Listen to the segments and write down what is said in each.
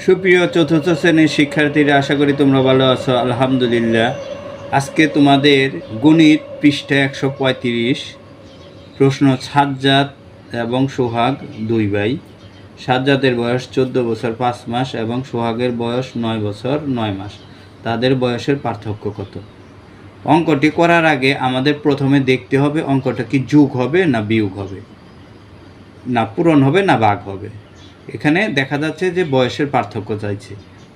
সুপ্রিয় চতুর্থ শ্রেণির শিক্ষার্থীরা, আশা করি তোমরা ভালো আছো। আলহামদুলিল্লাহ। আজকে তোমাদের গণিত পৃষ্ঠা একশো পঁয়ত্রিশ, প্রশ্ন সাজ্জাদ এবং সোহাগ দুই ভাই। সাজ্জাদের বয়স চোদ্দ বছর পাঁচ মাস এবং সোহাগের বয়স নয় বছর নয় মাস। তাদের বয়সের পার্থক্য কত? অঙ্কটি করার আগে আমাদের প্রথমে দেখতে হবে অঙ্কটা কি যোগ হবে না বিয়োগ হবে? না পূরণ হবে না ভাগ হবে? এখানে দেখা যাচ্ছে যে বয়সের পার্থক্য চাইছে।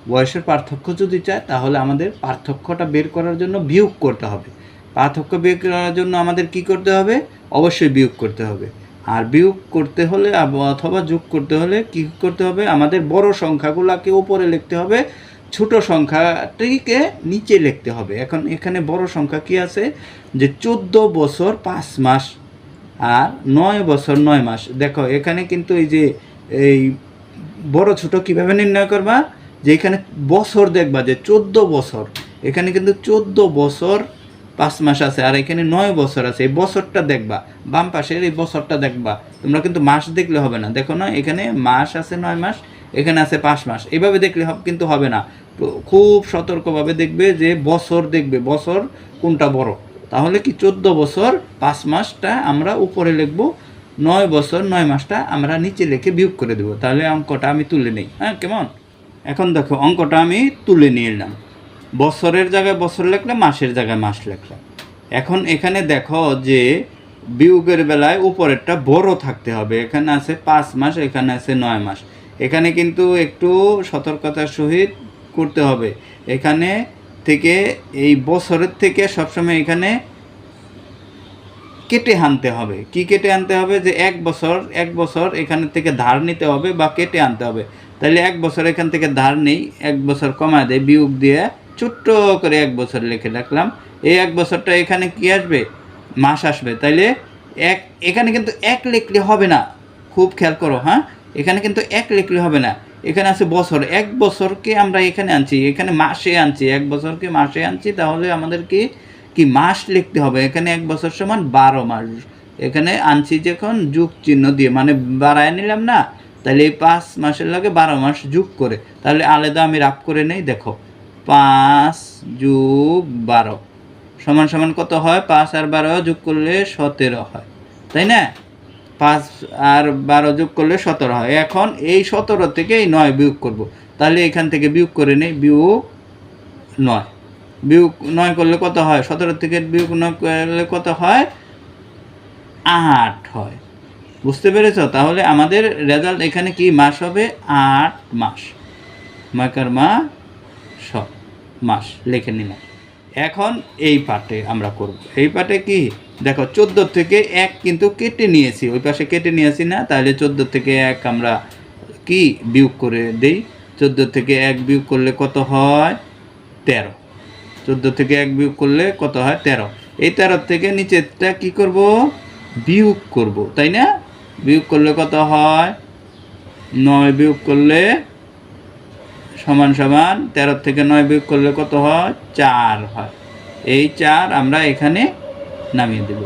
বয়সের পার্থক্য যদি চায়, তাহলে আমাদের পার্থক্যটা বের করার জন্য বিয়োগ করতে হবে। পার্থক্য বের করার জন্য আমাদের কি করতে হবে? অবশ্যই বিয়োগ করতে হবে। আর বিয়োগ করতে হলে অথবা যোগ করতে হলে কি করতে হবে? আমাদের বড় সংখ্যাগুলোকে ওপরে লিখতে হবে। ছোট সংখ্যাটিকে নিচে লিখতে হবে। এখন এখানে বড় সংখ্যা কি আছে? যে চোদ্দ বছর পাঁচ মাস আর নয় বছর নয় মাস। দেখো, এখানে কিন্তু এই যে এই বড় ছোট কীভাবে নির্ণয় করবা? যে এখানে বছর দেখবা যে চোদ্দ বছর। এখানে কিন্তু চোদ্দ বছর পাঁচ মাস আছে, আর এখানে নয় বছর আছে। এই বছরটা দেখবা। বাম পাশের এই বছরটা দেখবা। তোমরা কিন্তু মাস দেখলে হবে না। দেখো না, এখানে মাস আছে নয় মাস, এখানে আছে পাঁচ মাস। এভাবে দেখলে কিন্তু হবে না। খুব সতর্কভাবে দেখবে যে বছর দেখবে। বছর কোনটা বড়? তাহলে কি চোদ্দ বছর, পাঁচ মাসটা আমরা উপরে লিখব। নয় বছর, নয় মাসটা আমরা নিচে রেখে বিয়োগ করে দেবো। তাহলে অঙ্কটা আমি তুলে নিই। হ্যাঁ কেমন? এখন দেখো, অঙ্কটা আমি তুলে নিয়ে এলাম। বছরের জায়গায় বছর লিখলাম মাসের জায়গায় মাস লিখলাম এখন এখানে দেখো যে বিয়োগের বেলায় উপরেরটা বড় থাকতে হবে। এখানে আছে পাঁচ মাস, এখানে আছে নয় মাস। এখানে কিন্তু একটু সতর্কতার সহিত করতে হবে। এখানে থেকে, এই বছরের থেকে সবসময় এখানে কেটে আনতে হবে। কি কেটে আনতে হবে? যে এক বছর এক বছর এখান থেকে ধার নিতে হবে বা কেটে আনতে হবে। তাহলে এক বছর এখান থেকে ধার নেই, এক বছর কমা দেয়, বিয়োগ দিয়ে ছোট্ট করে এক বছর লিখে রাখলাম। এই এক বছরটা এখানে কি আসবে? মাস আসবে। তাইলে এক, এখানে কিন্তু এক লিখলে হবে না। খুব খেয়াল করো হ্যাঁ? এখানে কিন্তু এক লিখলে হবে না। এখানে আছে বছর। এক বছরকে আমরা এখানে আনছি। এখানে মাসে আনছি। এক বছরকে মাসে আনছি। তাহলে আমাদের কি কি মাস লিখতে হবে? এখানে এক বছর সমান বারো মাস। এখানে আনছি যখন যুগ চিহ্ন দিয়ে মানে বাড়ায় নিলাম না, তাহলে এই পাঁচ মাসের লাগে বারো মাস যুগ করে। তাহলে আলাদা আমি রাপ করে নেই, দেখো। পাঁচ যুগ বারো। সমান সমান কত হয়? পাঁচ আর বারো যোগ করলে সতেরো হয়। তাই না? পাঁচ আর বারো যোগ করলে সতেরো হয়। এখন এই সতেরো থেকে এই নয় বিয়োগ করব। তাহলে এখান থেকে বিয়োগ করে নেই, বিয়োগ নয়। বিয়োগ নয় করলে কত হয়? সতেরো থেকে বিয়োগ নয় করলে কত হয়? আট হয়। বুঝতে পেরেছ? তাহলে আমাদের রেজাল্ট এখানে কি? মাস হবে আট মাস। মাকার মা স মাস লিখে নিলাম। এখন এই পার্টে আমরা করব। এই পার্টে কি? দেখো, চোদ্দ থেকে এক কিন্তু কেটে নিয়েছি। ওই পাশে কেটে নিয়েছি না? তাহলে চোদ্দ থেকে এক আমরা কি বিয়োগ করে দেই? চোদ্দ থেকে এক বিয়োগ করলে কত হয়? তেরো। চোদ্দ থেকে এক বিয়োগ করলে কত হয়? তেরো। এই তেরো থেকে নিচেরটা কি করব? বিয়োগ করব, তাই না? বিয়োগ করলে কত হয়? নয় বিয়োগ করলে সমান সমান তেরো থেকে নয় বিয়োগ করলে কত হয়? চার হয়। এই চার আমরা এখানে নামিয়ে দেব।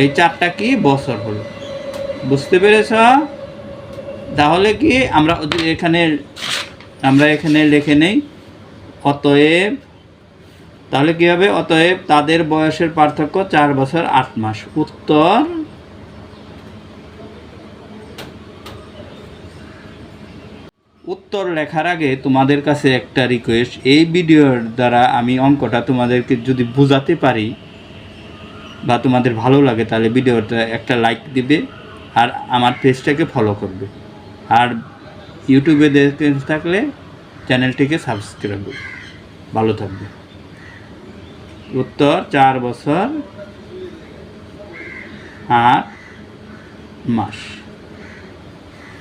এই চারটা কি? বছর হলো। বুঝতে পেরেছ? তাহলে কি আমরা এখানে আমরা এখানে লিখে নেই। অতএব, তাহলে কি হবে? অতএব তাদের বয়সের পার্থক্য চার বছর আট মাস। উত্তর? উত্তর লেখার আগে তোমাদের কাছে একটা রিকোয়েস্ট এই ভিডিওর দ্বারা আমি অঙ্কটা তোমাদেরকে যদি বোঝাতে পারি বা তোমাদের ভালো লাগে, তাহলে ভিডিওটা একটা লাইক দিবে আর আমার পেজটাকে ফলো করবে। আর ইউটিউবে দেখে থাকলে চ্যানেলটিকে সাবস্ক্রাইব ভালো থাকবে উত্তর চার বছর আট মাস।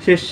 শেষ।